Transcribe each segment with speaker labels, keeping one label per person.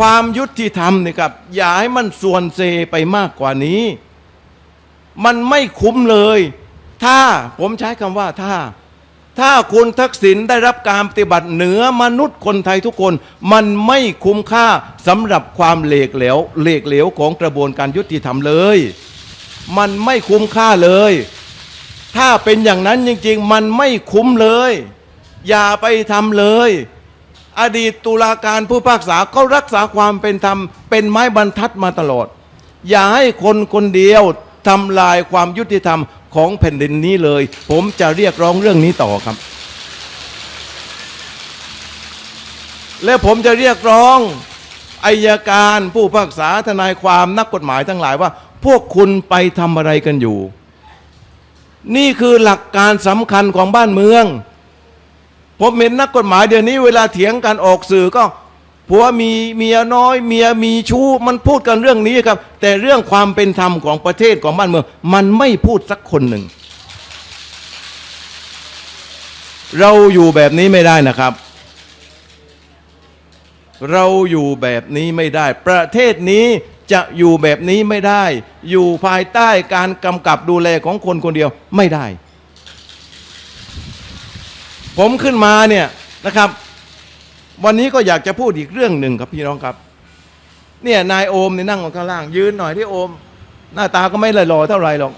Speaker 1: ความยุติธรรมนี่ครับ อย่าให้มันส่วนเซไปมากกว่านี้ มันไม่คุ้มเลย ถ้าผมใช้คำว่าถ้า ถ้าคุณทักษิณได้รับการปฏิบัติเหนือมนุษย์คนไทยทุกคน มันไม่คุ้มค่าสำหรับความเหลกเหลวเหลกเหลวของกระบวนการยุติธรรมเลย มันไม่คุ้มค่าเลย ถ้าเป็นอย่างนั้นจริง ๆ มันไม่คุ้มเลย อย่าไปทำเลย อดีตตุลาการผู้พากษาเขารักษาความเป็นธรรม เป็นไม้บรรทัดมาตลอด อย่าให้คนคนเดียวทำลายความยุติธรรมของแผ่นดินนี้เลย ผมจะเรียกร้องเรื่องนี้ต่อครับ และผมจะเรียกร้องอายการผู้พิพากษาทนายความนักกฎหมายทั้งหลายว่า พวกคุณไปทำอะไรกันอยู่ นี่คือหลักการสำคัญของบ้านเมือง ผมเห็นนักกฎหมายเดี๋ยวนี้เวลาเถียงกันออกสื่อก็ผัวมีเมียน้อย เมียมีชู้มันพูดกันเรื่องนี้ครับ แต่เรื่องความเป็นธรรมของประเทศของบ้านเมือง มันไม่พูดสักคนหนึ่ง เราอยู่แบบนี้ไม่ได้นะครับ เราอยู่แบบนี้ไม่ได้ ประเทศนี้จะอยู่แบบนี้ไม่ได้ อยู่ภายใต้การกำกับดูแลของคนคนเดียวไม่ได้ ผมขึ้นมาเนี่ยนะครับ วันนี้ก็อยากจะพูดอีกเรื่องหนึ่งครับพี่น้องครับ เนี่ยนายโอมเนี่ยนั่งข้างล่าง ยืนหน่อยที่โอม หน้าตาก็ไม่เลยหล่อเท่าไรหรอก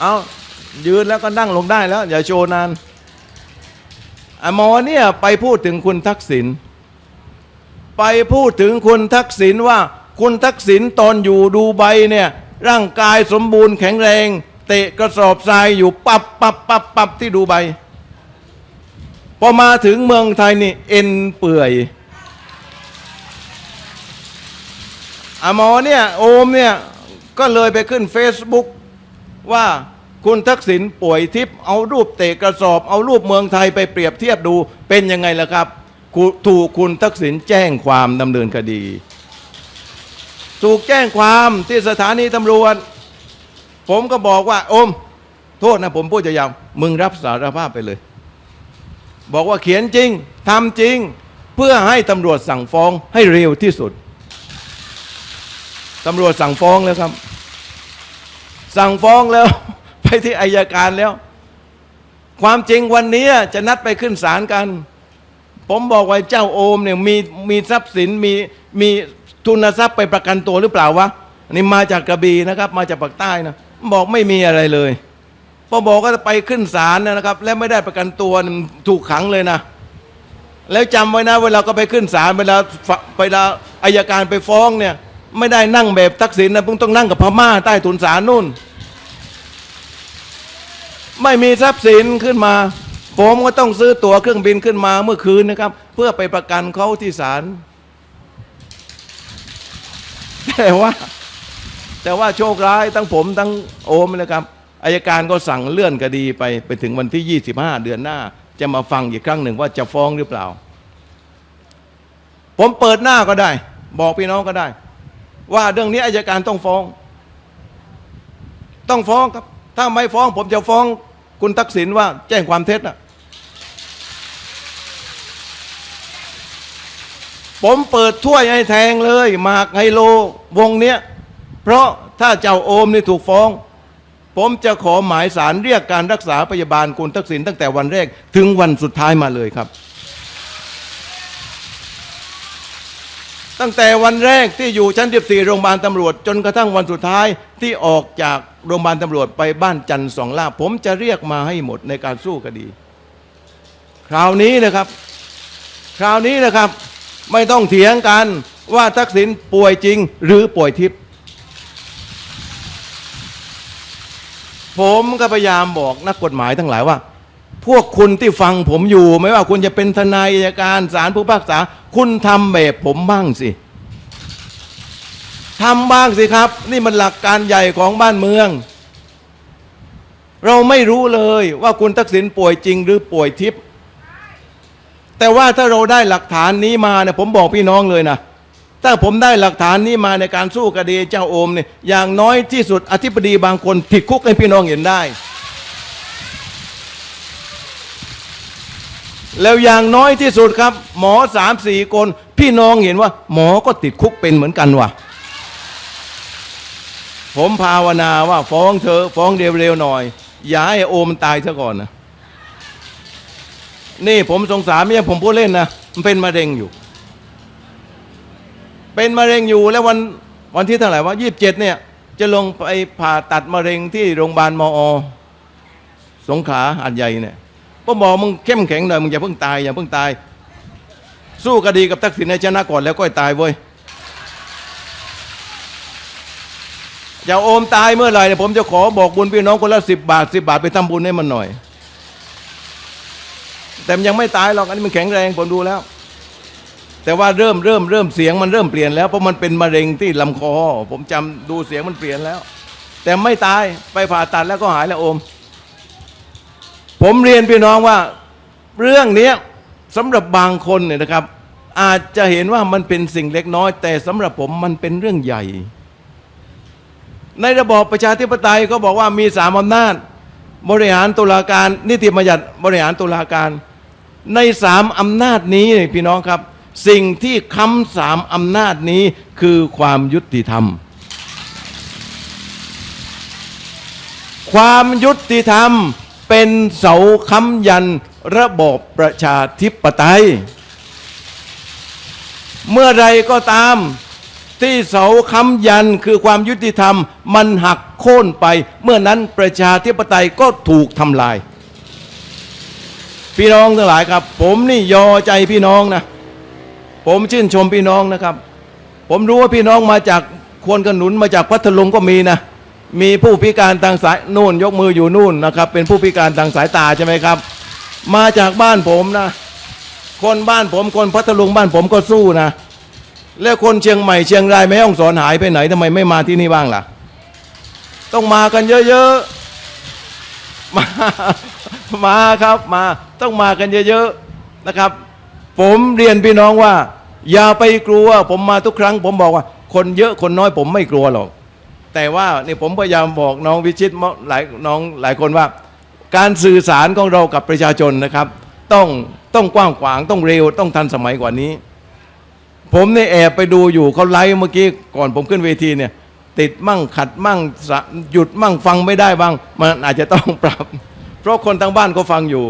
Speaker 1: เอายืนแล้วก็นั่งลงได้แล้ว อย่าโชว์นานอหมอเนี่ยไปพูดถึงคุณทักษิณไปพูดถึงคุณทักษิณว่าคุณทักษิณตอนอยู่ดูไบเนี่ยร่างกายสมบูรณ์แข็งแรง เตะกระสอบทรายอยู่ปับปับปับปับที่ดูไบพอมาถึงเมืองไทยนี่เอ็นเปื่อยอหมอเนี่ยโอมเนี่ยก็เลยไปขึ้น Facebook ว่าคุณทักษิณป่วยทิพย์เอารูปเตะกระสอบ เอารูปเมืองไทยไปเปรียบเทียบดูเป็นยังไงล่ะครับถูกคุณทักษิณแจ้งความดำเนินคดี ถูกแจ้งความที่สถานีตำรวจ ผมก็บอกว่า โอม โทษนะผมพูดจะยาวมึงรับสารภาพไปเลย บอกว่าเขียนจริงทำจริง เพื่อให้ตำรวจสั่งฟ้องให้เร็วที่สุดตำรวจสั่งฟ้องแล้วครับ สั่งฟ้องแล้ว ไปที่อายการแล้ว ความจริงวันนี้จะนัดไปขึ้นศาลกัน ผมบอกไว่าเจ้าโอมเนี่ยมีมีทรัพย์สินมีมีทุนทรัพย์ไปประกันตัวหรือเปล่าวะนนี่มาจากกระบี่นะครับ มาจากปากใต้นะ บอกไม่มีอะไรเลยพอบอกก็จะไปขึ้นศาลนะครับ และไม่ได้ประกันตัวถูกขังเลยนะ แล้วจำไว้นะ เวลาก็ไปขึ้นศาลเวลาฝเวลาอายการไปฟ้องเนี่ย ไม่ได้นั่งแบบทักษิณนะเพิ่งต้องนั่งกับพม่าใต้ถุนศาลนู่น ไม่มีทรัพย์สินขึ้นมา ผมก็ต้องซื้อตั๋วเครื่องบินขึ้นมาเมื่อคืนนะครับ เพื่อไปประกันเขาที่ศาลแต่ว่า แต่ว่าโชคร้ายทั้งผมทั้งโอมนะครับอายการก็สั่งเลื่อนคดีไปไปถึงวันที่ 25 เดือนหน้า จะมาฟังอีกครั้งหนึ่งว่าจะฟ้องหรือเปล่า ผมเปิดหน้าก็ได้ บอกพี่น้องก็ได้ ว่าเรื่องนี้อายการต้องฟ้อง ต้องฟ้องครับ ถ้าไม่ฟ้อง ผมจะฟ้องคุณทักษิณว่าแจ้งความเท็จนะผมเปิดถ้วยให้แทงเลยหมากไฮโลวงเนี้ย เพราะถ้าเจ้าโอมนี่ถูกฟ้อง ผมจะขอหมายสารเรียกการรักษาพยาบาลคุณทักษิณตั้งแต่วันแรกถึงวันสุดท้ายมาเลยครับ ตั้งแต่วันแรกที่อยู่ชั้น14โรงพยาบาลตำรวจ จนกระทั่งวันสุดท้ายที่ออกจากโรงพยาบาลตำรวจไปบ้านจันทร์สองล่าผมจะเรียกมาให้หมดในการสู้คดี คราวนี้นะครับ คราวนี้นะครับ ไม่ต้องเถียงกันว่าทักษิณป่วยจริงหรือป่วยทิพย์ ผมก็พยายามบอกนักกฎหมายทั้งหลายว่า พวกคุณที่ฟังผมอยู่ ไม่ว่าคุณจะเป็นทนายอัยการศาลผู้พิพากษา คุณทำแบบผมบ้างสิทำบ้างสิครับ นี่มันหลักการใหญ่ของบ้านเมือง เราไม่รู้เลยว่าคุณทักษิณป่วยจริงหรือป่วยทิพย์แต่ว่าถ้าเราได้หลักฐานนี้มาเนี่ยผมบอกพี่น้องเลยนะ ถ้าผมได้หลักฐานนี้มาในการสู้คดีเจ้าโอมเนี่ยอย่างน้อยที่สุดอธิบดีบางคนติดคุกให้พี่น้องเห็นได้ แล้วอย่างน้อยที่สุดครับ หมอสามสี่คน พี่น้องเห็นว่า หมอก็ติดคุกเป็นเหมือนกันว่ะ ผมภาวนาว่าฟ้องเธอฟ้องเร็วๆหน่อย อย่าให้โอมตายซะก่อนนะนี่ผมสงสารไม่ใช่ผมพูดเล่นนะ มันเป็นมะเร็งอยู่ เป็นมะเร็งอยู่แล้ววันวันที่เท่าไหร่วะยี่สิบเจ็ดเนี่ย จะลงไปผ่าตัดมะเร็งที่โรงพยาบาลมอ สงขลาหัดใหญ่เนี่ยพ่อหมอมึงเข้มแข็งหน่อยมึงอย่าเพิ่งตายอย่าเพิ่งตาย สู้คดีกับทักษิณให้ชนะก่อนแล้วก็ตายเว้ยอย่าโอมตายเมื่อไหร่เนี่ยผมจะขอบอกบุญพี่น้องคนละสิบบาทสิบาทไปทำบุญให้มันหน่อย แต่มันยังไม่ตายหรอกอันนี้มันแข็งแรงผมดูแล้ว แต่ว่าเริ่มเริ่มเริ่มเสียงมันเริ่มเปลี่ยนแล้วเพราะมันเป็นมะเร็งที่ลำคอ ผมจำดูเสียงมันเปลี่ยนแล้ว แต่ไม่ตายไปผ่าตัดแล้วก็หายแล้วโอม ผมเรียนพี่น้องว่า เรื่องนี้สำหรับบางคนเนี่ยนะครับ อาจจะเห็นว่ามันเป็นสิ่งเล็กน้อย แต่สำหรับผมมันเป็นเรื่องใหญ่ ในระบอบประชาธิปไตยก็บอกว่ามีสามอำนาจ บริหารตุลาการ นิติบัญญัติบริหารตุลาการ ในสามอำนาจนี้พี่น้องครับ สิ่งที่ค้ำสามอำนาจนี้คือความยุติธรรม ความยุติธรรมเป็นเสาค้ำยันระบอบประชาธิปไตย เมื่อไรก็ตามที่เสาค้ำยันคือความยุติธรรมมันหักโค่นไป เมื่อนั้นประชาธิปไตยก็ถูกทำลาย พี่น้องทั้งหลายครับ ผมนี่ยอใจพี่น้องนะ ผมชื่นชมพี่น้องนะครับ ผมรู้ว่าพี่น้องมาจากควนขนุนมาจากพัทลุงก็มีนะ มีผู้พิการทางสายนู่นยกมืออยู่นู่นนะครับ เป็นผู้พิการทางสายตาใช่ไหมครับ มาจากบ้านผมนะ คนบ้านผมคนพัทลุงบ้านผมก็สู้นะ แล้วคนเชียงใหม่เชียงรายแม่ฮ่องสอนหายไปไหนทำไมไม่มาที่นี่บ้างล่ะ ต้องมากันเยอะๆมามาครับมาต้องมากันเยอะๆนะครับ ผมเรียนพี่น้องว่า อย่าไปกลัวผมมาทุกครั้ง ผมบอกว่า คนเยอะคนน้อยผมไม่กลัวหรอก แต่ว่านี่ผมพยายามบอกน้องวิชิตหลายน้องหลายคนว่า การสื่อสารของเรากับประชาชนนะครับ ต้องต้องกว้างขวางต้องเร็วต้องทันสมัยกว่านี้ ผมเนี่ยแอบไปดูอยู่เขาไลฟ์เมื่อกี้ก่อนผมขึ้นเวทีเนี่ย ติดมั่งขัดมั่งหยุดมั่งฟังไม่ได้บ้าง มันอาจจะต้องปรับ เพราะคนทางบ้านก็ฟังอยู่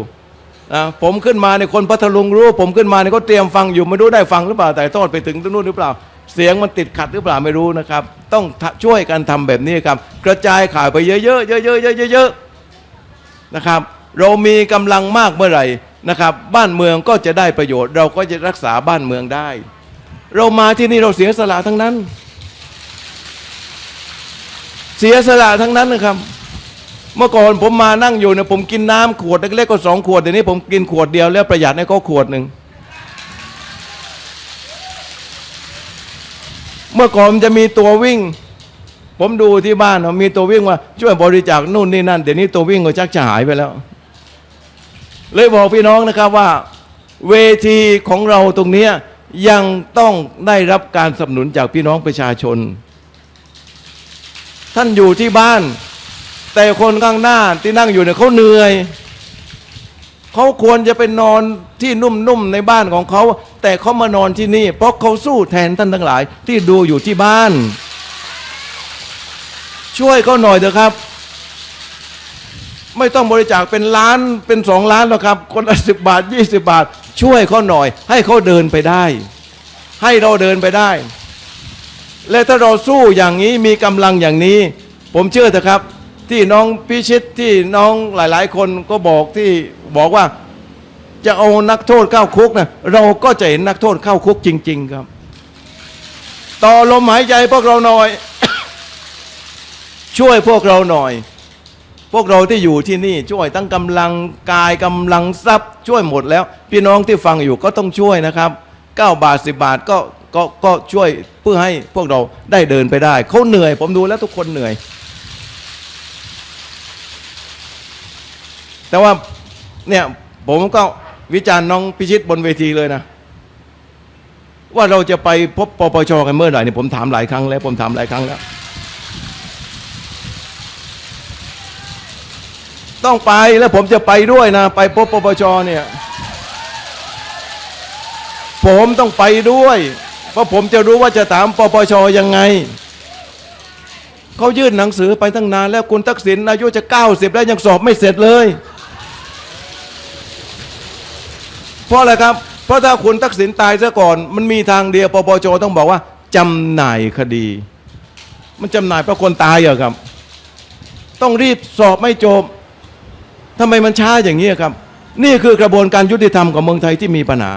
Speaker 1: ผมขึ้นมาในคนพัทลุงรู้ ผมขึ้นมาเนี่ยเขาเตรียมฟังอยู่ไม่รู้ได้ฟังหรือเปล่าแต่ทอดไปถึงตรงนู้นหรือเปล่า เสียงมันติดขัดหรือเปล่าไม่รู้นะครับ ต้องช่วยกันทำแบบนี้ครับ กระจายข่าวไปเยอะๆเยอะๆเยอะๆนะครับ เรามีกำลังมากเมื่อไหร่นะครับ บ้านเมืองก็จะได้ประโยชน์ เราก็จะรักษาบ้านเมืองได้ เรามาที่นี่เราเสียสละทั้งนั้น เสียสละทั้งนั้นนะครับ เมื่อก่อนผมมานั่งอยู่เนี่ยผมกินน้ำขวดเล็กๆก็สองขวดเดี๋ยวนี้ผมกินขวดเดียวแล้วประหยัดให้เขาขวดหนึ่งเมื่อก่อนมันจะมีตัววิ่ง ผมดูที่บ้านมีตัววิ่งว่าช่วยบริจาคนู่นนี่นั่นเดี๋ยวนี้ตัววิ่งก็ชักจะหายไปแล้ว เลยบอกพี่น้องนะครับว่า เวทีของเราตรงนี้ยังต้องได้รับการสนับสนุนจากพี่น้องประชาชน ท่านอยู่ที่บ้าน แต่คนข้างหน้าที่นั่งอยู่เนี่ยเขาเหนื่อย เขาควรจะไปนอนที่นุ่มๆในบ้านของเขา แต่เขามานอนที่นี่ เพราะเขาสู้แทนท่านทั้งหลาย ที่ดูอยู่ที่บ้าน ช่วยเขาหน่อยเถอะครับ ไม่ต้องบริจาคเป็นล้านเป็นสองล้านหรอกครับ คนละสิบบาทยี่สิบาท ช่วยเขาหน่อย ให้เขาเดินไปได้ ให้เราเดินไปได้ และถ้าเราสู้อย่างนี้มีกำลังอย่างนี้ ผมเชื่อเถอะครับ ที่น้องพิชิตที่น้องหลาย ๆ คนก็บอกที่บอกว่าจะเอานักโทษเข้าคุกนะเราก็จะเห็นนักโทษเข้าคุกจริง ๆ ครับ ต่อลมหายใจพวกเราหน่อย ช่วยพวกเราหน่อย พวกเราที่อยู่ที่นี่ช่วยทั้งกำลังกายกำลังทรัพย์ ช่วยหมดแล้ว พี่น้องที่ฟังอยู่ก็ต้องช่วยนะครับ9บาท10บาทก็ก็ก็ช่วยเพื่อให้พวกเราได้เดินไปได้เขาเหนื่อย ผมดูแล้วทุกคนเหนื่อย แต่ว่าเนี่ยผมก็วิจารณ์น้องพิชิตบนเวทีเลยนะ ว่าเราจะไปพบปปชกันเมื่อไหร่เนี่ยผมถามหลายครั้งแล้ว ผมถามหลายครั้งแล้ว ต้องไปแล้วผมจะไปด้วยนะ ไปพบปปชเนี่ย ผมต้องไปด้วย เพราะผมจะรู้ว่าจะถามปปชยังไงเขายื่นหนังสือไปตั้งนานแล้วคุณทักษิณอายุจะ 90 แล้วยังสอบไม่เสร็จเลย เพราะอะไรครับ เพราะถ้าคุณทักษิณตายซะก่อน มันมีทางเดียวปปชต้องบอกว่าจำหน่ายคดี มันจำหน่ายเพราะคนตายเหรอครับ ต้องรีบสอบไม่จบทำไมมันช้าอย่างนี้ครับ นี่คือกระบวนการยุติธรรมของเมืองไทยที่มีปัญหา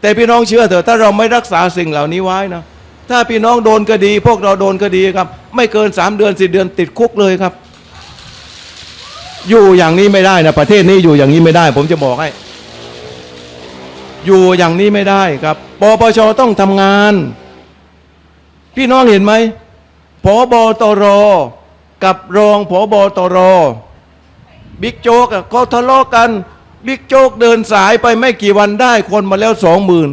Speaker 1: แต่พี่น้องเชื่อเถอะถ้าเราไม่รักษาสิ่งเหล่านี้ไว้นะถ้าพี่น้องโดนคดี พวกเราโดนคดีครับ ไม่เกินสามเดือนสี่เดือนติดคุกเลยครับ อยู่อย่างนี้ไม่ได้นะประเทศนี้อยู่อย่างนี้ไม่ได้ ผมจะบอกให้ อยู่อย่างนี้ไม่ได้ครับปปชต้องทำงาน พี่น้องเห็นไหมผบตรกับรองผบตรบิ๊กโจ๊กเขาทะเลาะกันบิ๊กโจ๊กเดินสายไปไม่กี่วันได้คนมาแล้วสองหมื่น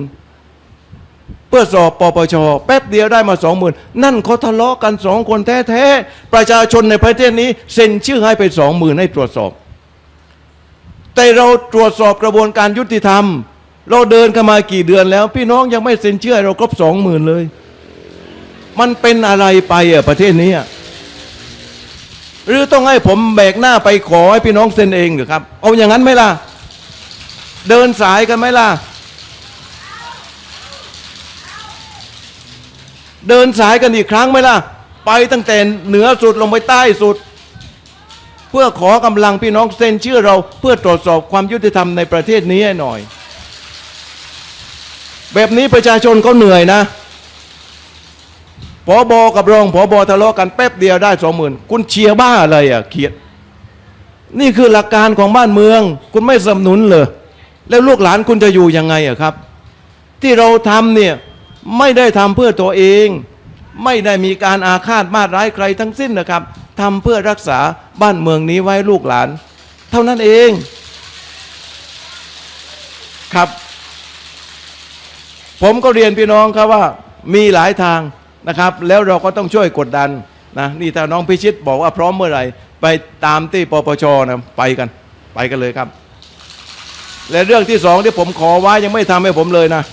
Speaker 1: เพื่อสอบปปชแป๊บเดียวได้มาสองหมื่นนั่นเขาทะเลาะกันสองคนแท้ๆประชาชนในประเทศนี้เซ็นชื่อให้ไปสองหมื่นให้ตรวจสอบ แต่เราตรวจสอบกระบวนการยุติธรรม เราเดินกันมากี่เดือนแล้ว พี่น้องยังไม่เซ็นชื่อเราครบสองหมื่นเลย มันเป็นอะไรไปอะประเทศนี้อะหรือต้องให้ผมแบกหน้าไปขอให้พี่น้องเซ็นเองหรือครับ เอาอย่างนั้นไหมล่ะ เดินสายกันไหมล่ะ เดินสายกันอีกครั้งไหมล่ะ ไปตั้งแต่เหนือสุดลงไปใต้สุด เพื่อขอกำลังพี่น้องเซ็นชื่อเราเพื่อตรวจสอบความยุติธรรมในประเทศนี้ให้หน่อย แบบนี้ประชาชนเขาเหนื่อยนะผอบอกับรองผอบอทะเลาะกันแป๊บเดียวได้สองหมื่นคุณเชียร์บ้าอะไรอะเขียด นี่คือหลักการของบ้านเมือง คุณไม่สนับสนุนเลย แล้วลูกหลานคุณจะอยู่ยังไงอะครับ ที่เราทำเนี่ยไม่ได้ทำเพื่อตัวเอง ไม่ได้มีการอาฆาตมาดร้ายใครทั้งสิ้นนะครับทำเพื่อรักษาบ้านเมืองนี้ไว้ลูกหลาน เท่านั้นเองครับ ผมก็เรียนพี่น้องครับว่ามีหลายทางนะครับ แล้วเราก็ต้องช่วยกดดันนะนี่ถ้าน้องพิชิตบอกว่าพร้อมเมื่อไหร่ ไปตามที่ปปชนะไปกันไปกันเลยครับ และเรื่องที่สองที่ผมขอไว้ยังไม่ทำให้ผมเลยนะ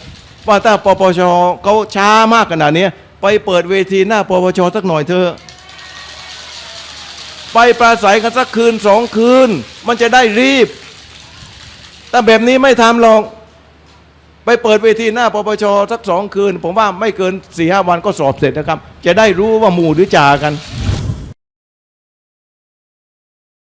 Speaker 1: ว่าถ้าปปชเขาช้ามากขนาดนี้ไปเปิดเวทีหน้าปปชสักหน่อยเถอะไปปราศัยกันสักคืนสองคืน มันจะได้รีบ แต่แบบนี้ไม่ทำหรอก ไปเปิดเวทีหน้าปปชสักสองคืน ผมว่าไม่เกินสี่ห้าวันก็สอบเสร็จนะครับ จะได้รู้ว่าหมู่หรือจ่ากัน